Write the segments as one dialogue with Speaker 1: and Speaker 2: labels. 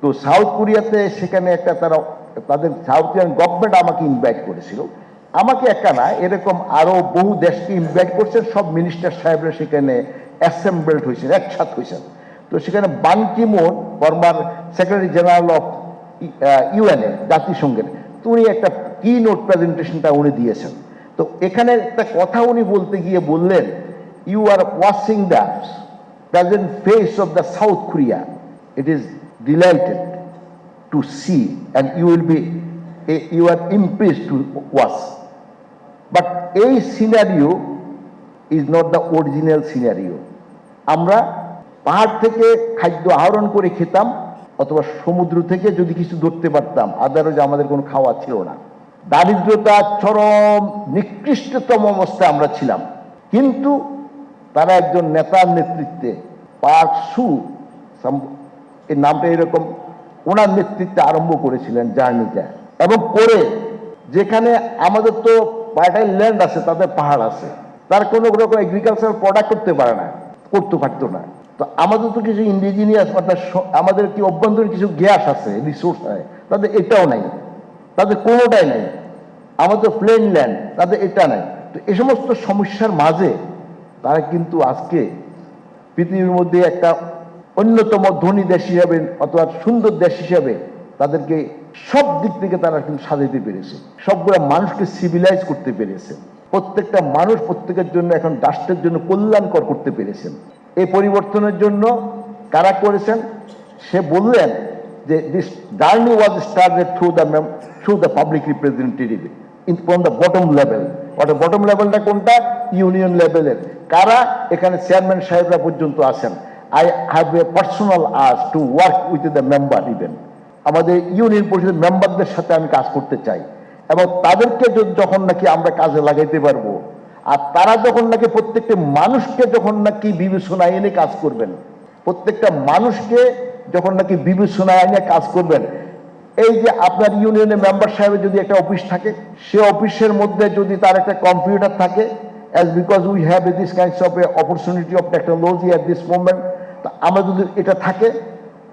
Speaker 1: তো সাউথ কোরিয়াতে সেখানে একটা তারা, তাদের সাউথ কোরিয়ান গভর্নমেন্ট আমাকে ইনভাইট করেছিল। আমাকে একা না, এরকম আরও বহু দেশকে ইনভাইট করছেন সব মিনিস্টার সাহেবরা সেখানে অ্যাসেম্বলড হয়েছেন, একসাথ হয়েছেন। তো সেখানে Ban Ki moon former secretary general of UNA জাতিসংঘের, তো উনি একটা কি নোট প্রেজেন্টেশনটা উনি দিয়েছেন। তো এখানে একটা কথা উনি বলতে গিয়ে বললেন you are washing the present face of the South Korea it is delighted to see and you will be eh, you are impressed to watch. But এই scenario is not the original scenario আমরা পাহাড় থেকে খাদ্য আহরণ করে খেতাম অথবা সমুদ্র থেকে যদি কিছু ধরতে পারতাম আদারওয়াইজ আমাদের কোনো খাওয়া ছিল না। দারিদ্রতা চরম নিকৃষ্টতম অবস্থায় আমরা ছিলাম। কিন্তু তারা একজন নেতার নেতৃত্বে পার্ক সু এই নামটা এরকম ওনার নেতৃত্বে আরম্ভ করেছিলেন জার্নিটা এবং করে যেখানে আমাদের তো পার্টাইল ল্যান্ড আছে, তাদের পাহাড় আছে, তার কোনো রকম এগ্রিকালচার প্রোডাক্ট করতে পারে না, করতে পারতো না। তো আমাদের তো কিছু ইন্ডিজিনিয়াস অর্থাৎ আমাদের কি অভ্যন্তরীণ কিছু গ্যাস আছে রিসোর্স আছে, তাদের এটাও নাই। তাদের কোনোটাই নাই। আমাদের প্লেন ল্যান্ড তাদের এটা নাই। তো এ সমস্ত সমস্যার মাঝে তারা কিন্তু আজকে পৃথিবীর মধ্যে একটা অন্যতম ধনী দেশ হিসাবে অথবা সুন্দর দেশ হিসাবে তাদেরকে সব দিক থেকে তারা কিন্তু সাজাইতে পেরেছে। সবগুলো মানুষকে সিভিলাইজ করতে পেরেছে। প্রত্যেকটা মানুষ প্রত্যেকের জন্য এখন রাষ্ট্রের জন্য কল্যাণকর করতে পেরেছেন এই পরিবর্তনের জন্য কারা করেছেন? সে বললেন যে this journey was started through the through the public representative in from the bottom level অর্থাৎ বটম লেভেলটা কোনটা? ইউনিয়ন লেভেলের কারা? এখানে চেয়ারম্যান সাহেবরা পর্যন্ত আছেন। I have a personal us to work with the member even আমাদের ইউনিয়ন পরিষদের মেম্বারদের সাথে আমি কাজ করতে চাই। এবং তাদেরকে যখন নাকি আমরা কাজে লাগাইতে পারব, আর তারা যখন নাকি প্রত্যেকটা মানুষকে যখন নাকি বিবেচনায় এনে কাজ করবেন, প্রত্যেকটা মানুষকে যখন নাকি বিবেচনায় এনে কাজ করবেন, এই যে আপনার ইউনিয়নের মেম্বার সাহেবের যদি একটা অফিস থাকে, সে অফিসের মধ্যে যদি তার একটা কম্পিউটার থাকে as because we have this kinds of a opportunity of technology at this moment আমার যদি এটা থাকে,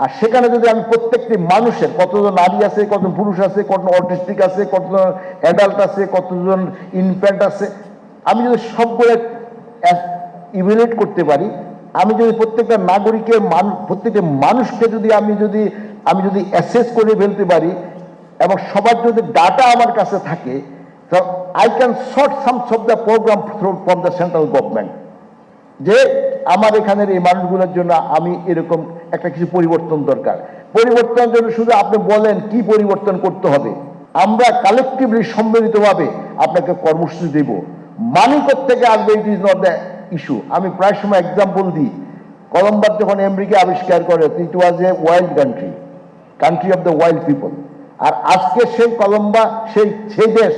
Speaker 1: আর সেখানে যদি আমি প্রত্যেকটি মানুষের, কতজন নারী আছে, কতজন পুরুষ আছে, কতজন অটিস্টিক আছে, কতজন অ্যাডাল্ট আছে, কতজন ইনফ্যান্ট আছে, আমি যদি সবগুলো ইভ্যালুয়েট করতে পারি, আমি যদি প্রত্যেকটা নাগরিকের মানুষ প্রত্যেকটা মানুষকে যদি আমি যদি আমি যদি অ্যাসেস করে ফেলতে পারি, এবং সবার যদি ডাটা আমার কাছে থাকে I can short some of the program from the central government যে আমার এখানের এই মানুষগুলোর জন্য আমি এরকম একটা কিছু পরিবর্তন দরকার। পরিবর্তনের জন্য শুধু আপনি বলেন কি পরিবর্তন করতে হবে। আমরা কালেকটিভলি সম্মিলিতভাবে আপনাকে কর্মসূচি দেব। মানি থেকে আসবে it is not the issue আমি প্রায় সময় এক্সাম্পল দিই। কলম্বার যখন আমেরিকা আবিষ্কার করে it was a wild country country of the wild people আর আজকে সেই কলম্বা সেই সেই দেশ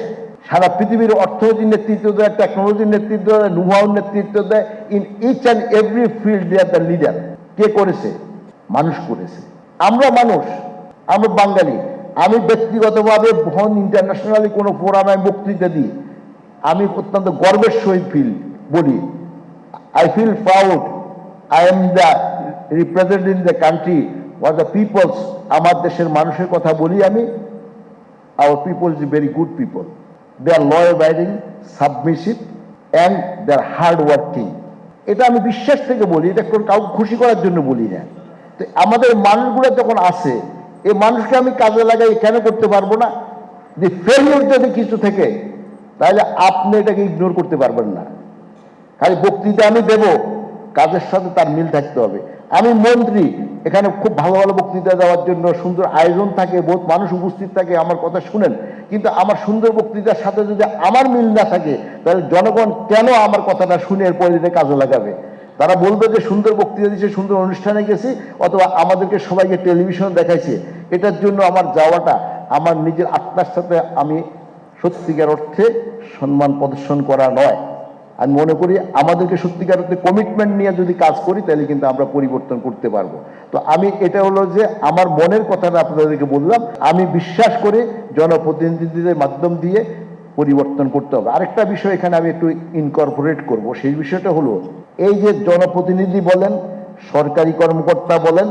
Speaker 1: সারা পৃথিবীর অর্থনীতির নেতৃত্ব দেয় টেকনোলজির নেতৃত্ব দেয় নুহাউর নেতৃত্ব দেয় in each and every field they are the leader কে করেছে? মানুষ করেছে। আমরা মানুষ, আমরা বাঙালি। আমি ব্যক্তিগতভাবে বহন ইন্টারন্যাশনালি কোনো ফোরামে বক্তৃতা দিই। আমি অত্যন্ত গর্বের সহিত ফিল বলি। I feel feel I am the represent in the country or the peoples আমার দেশের মানুষের কথা বলি আমি। Our people very good good They are law abiding, submissive and they are hard working. এটা আমি বিশ্বাস থেকে বলি এটা কোন কাউকে খুশি করার জন্য বলি না। তো আমাদের মানুষগুলো যখন আসে এই মানুষকে আমি কাজে লাগাই কেন করতে পারব না? যে ফেলিওর যদি কিছু থেকে তাহলে আপনি এটাকে ইগনোর করতে পারবেন না। খালি বক্তৃতা আমি দেব। কাজের সাথে তার মিল থাকতে হবে। আমি মন্ত্রী, এখানে খুব ভালো ভালো বক্তৃতা দেওয়ার জন্য সুন্দর আয়োজন থাকে, বহুত মানুষ উপস্থিত থাকে, আমার কথা শুনেন। কিন্তু আমার সুন্দর বক্তৃতার সাথে যদি আমার মিল না থাকে, তাহলে জনগণ কেন আমার কথাটা শুনে এরপরে দিনে কাজে লাগাবে? তারা বলবে যে সুন্দর বক্তৃতা দিচ্ছে সুন্দর অনুষ্ঠানে গেছি, অথবা আমাদেরকে সবাইকে টেলিভিশন দেখাইছে। এটার জন্য আমার যাওয়াটা, আমার নিজের আত্মার সাথে আমি সত্যিকার অর্থে সম্মান প্রদর্শন করা নয়। আমি মনে করি আমাদেরকে সত্যিকার অর্থে কমিটমেন্ট নিয়ে যদি কাজ করি, তাহলে কিন্তু আমরা পরিবর্তন করতে পারব। তো আমি, এটা হলো যে আমার মনের কথাটা আপনাদেরকে বললাম, আমি বিশ্বাস করে জনপ্রতিনিধিদের মাধ্যম দিয়ে পরিবর্তন করতে হবে। আরেকটা বিষয় এখানে আমি একটু ইনকর্পোরেট করব, সেই বিষয়টা হলো, এই যে জনপ্রতিনিধি বলেন, সরকারি কর্মকর্তা বলেন,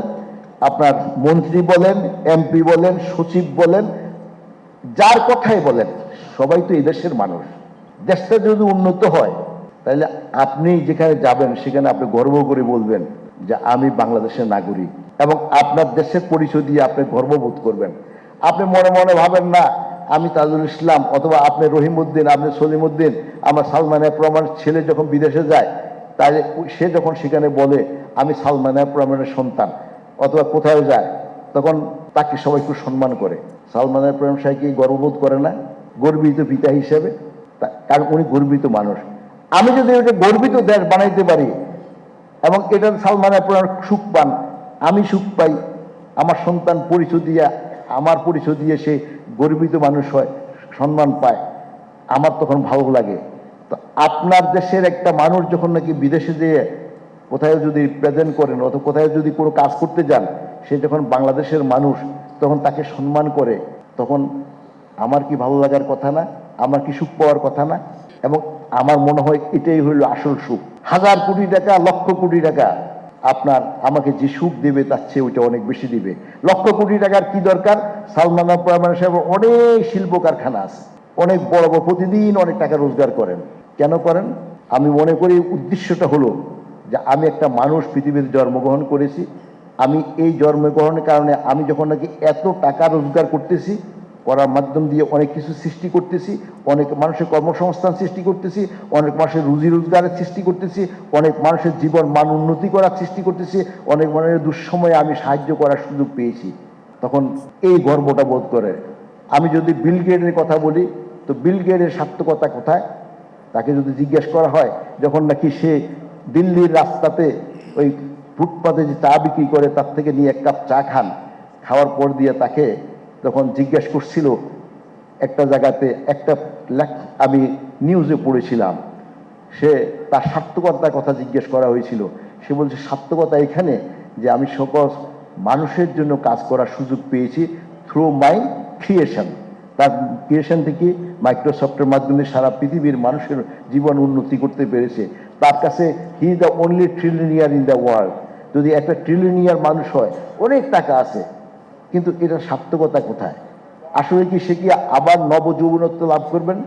Speaker 1: আপনার মন্ত্রী বলেন, এমপি বলেন, সচিব বলেন, যার কথাই বলেন, সবাই তো এই দেশের মানুষ। দেশটা যদি উন্নত হয় তাহলে আপনি যেখানে যাবেন, সেখানে আপনি গর্ব করে বলবেন যে আমি বাংলাদেশের নাগরিক এবং আপনার দেশের পরিচয় দিয়ে আপনি গর্ববোধ করবেন। আপনি মনে মনে ভাবেন না, আমি তাজুল ইসলাম অথবা আপনি রহিমউদ্দিন, আপনি সলিমউদ্দিন, আমার সালমান রহমানের ছেলে যখন বিদেশে যায়, তাহলে সে যখন সেখানে বলে, আমি সালমান প্রমাণের সন্তান অথবা কোথাও যায়, তখন তাকে সবাই একটু সম্মান করে। সালমান রহমান সাহেব কি গর্ববোধ করে না? গর্বিত পিতা হিসেবে? কারণ উনি গর্বিত মানুষ। আমি যদি ওটা গর্বিত দেশ বানাইতে পারি এবং এটা সালমান আপনার সুখ পান, আমি সুখ পাই, আমার সন্তান পরিচয় দিয়ে, আমার পরিচয় দিয়ে সে গর্বিত মানুষ হয়, সম্মান পায়, আমার তখন ভালো লাগে। তো আপনার দেশের একটা মানুষ যখন নাকি বিদেশে যেয়ে কোথায় যদি প্রেজেন্ট করেন অথবা কোথায় যদি কোনো কাজ করতে যান, সে যখন বাংলাদেশের মানুষ, তখন তাকে সম্মান করে, তখন আমার কি ভালো লাগার কথা না? আমার কি সুখ পাওয়ার কথা না? এবং আমার মনে হয় এটাই হইল আসল সুখ। হাজার কোটি টাকা, লক্ষ কোটি টাকা আপনার আমাকে যে সুখ দেবে তার চেয়ে ওইটা অনেক বেশি দিবে। লক্ষ কোটি টাকার কি দরকার? সালমান রহমান সাহেব অনেক শিল্প কারখানা আছে। অনেক বড় বড় প্রতিদিন অনেক টাকা রোজগার করেন। কেন করেন? আমি মনে করি উদ্দেশ্যটা হলো যে আমি একটা মানুষ, পৃথিবীতে জন্মগ্রহণ করেছি। আমি এই জন্মগ্রহণের কারণে আমি যখন নাকি এত টাকা রোজগার করতেছি করার মাধ্যম দিয়ে অনেক কিছু সৃষ্টি করতেছি, অনেক মানুষের কর্মসংস্থান সৃষ্টি করতেছি, অনেক মানুষের রুজি রোজগারের সৃষ্টি করতেছি, অনেক মানুষের জীবন মান উন্নতি করার সৃষ্টি করতেছি, অনেক মানুষের দুঃসময়ে আমি সাহায্য করার সুযোগ পেয়েছি। তখন এই গর্বটা বোধ করে। আমি যদি বিল গেটের কথা বলি, তো বিল গেটের সার্থকতা কোথায়? তাকে যদি জিজ্ঞেস করা হয়, যখন নাকি সে দিল্লির রাস্তাতে ওই ফুটপাতে যে চা বিক্রি করে, তার থেকে নিয়ে এক কাপ চা খান, খাওয়ার পর দিয়ে তাকে যখন জিজ্ঞেস করছিল, একটা জায়গাতে একটা আমি নিউজে পড়েছিলাম, সে তার সার্থকতার কথা জিজ্ঞেস করা হয়েছিল। সে বলছে সার্থকতা এখানে যে আমি সকল মানুষের জন্য কাজ করার সুযোগ পেয়েছি থ্রু মাই ক্রিয়েশন তার ক্রিয়েশন থেকে মাইক্রোসফটের মাধ্যমে সারা পৃথিবীর মানুষের জীবন উন্নতি করতে পেরেছে। তার কাছে he the only trillionaire in the world যদি একটা ট্রিলিনিয়ার মানুষ হয়, অনেক টাকা আছে। কিন্তু এটা সার্থকতা কোথায়? আসলে কি সে কি আবার নবযৌবনত্ব লাভ করবেন?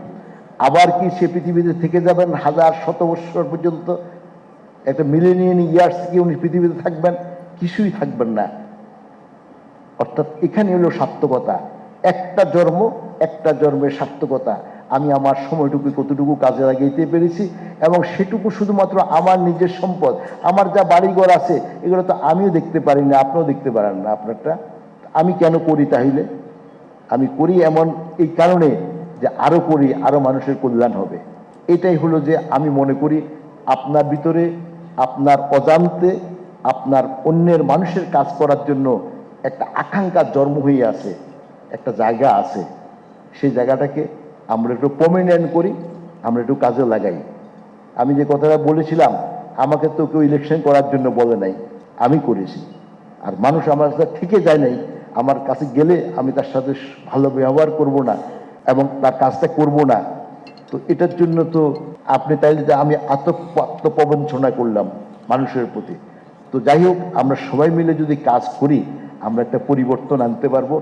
Speaker 1: আবার কি সে পৃথিবীতে থেকে যাবেন হাজার শত বৎসর পর্যন্ত? একটা মিলেনিয়ান ইয়ার্স কি উনি পৃথিবীতে থাকবেন? কিছুই থাকবেন না। অর্থাৎ এখানে হলো সার্থকতা। একটা জন্ম, একটা জন্মের সার্থকতা। আমি আমার সময়টুকু কতটুকু কাজে লাগাইতে পেরেছি এবং সেটুকু শুধুমাত্র আমার নিজের সম্পদ, আমার যা বাড়িঘর আছে, এগুলো তো আমিও দেখতে পারি না, আপনিও দেখতে পারেন না আপনারটা। আমি কেন করি তাহলে? আমি করি এমন এই কারণে যে আরও করি আরও মানুষের কল্যাণ হবে। এটাই হলো যে আমি মনে করি আপনার ভিতরে, আপনার অজান্তে, আপনার অন্যের মানুষের কাজ করার জন্য একটা আকাঙ্ক্ষা জন্ম হয়ে আছে, একটা জায়গা আছে। সেই জায়গাটাকে আমরা একটু প্রমিনেন্ট করি, আমরা একটু কাজে লাগাই। আমি যে কথাটা বলেছিলাম, আমাকে তো কেউ ইলেকশন করার জন্য বলে নাই, আমি করেছি। আর মানুষ আমার কাছে থেকে যায় নাই আমার কাছে গেলে আমি তার সাথে ভালো ব্যবহার করব না এবং তার কাজটা করব না। তো এটার জন্য তো আপনি তাইলে যে আমি আত্ম আত্মপ্রবঞ্চনা করলাম মানুষের প্রতি। তো যাই হোক, আমরা সবাই মিলে যদি কাজ করি, আমরা একটা পরিবর্তন আনতে পারব।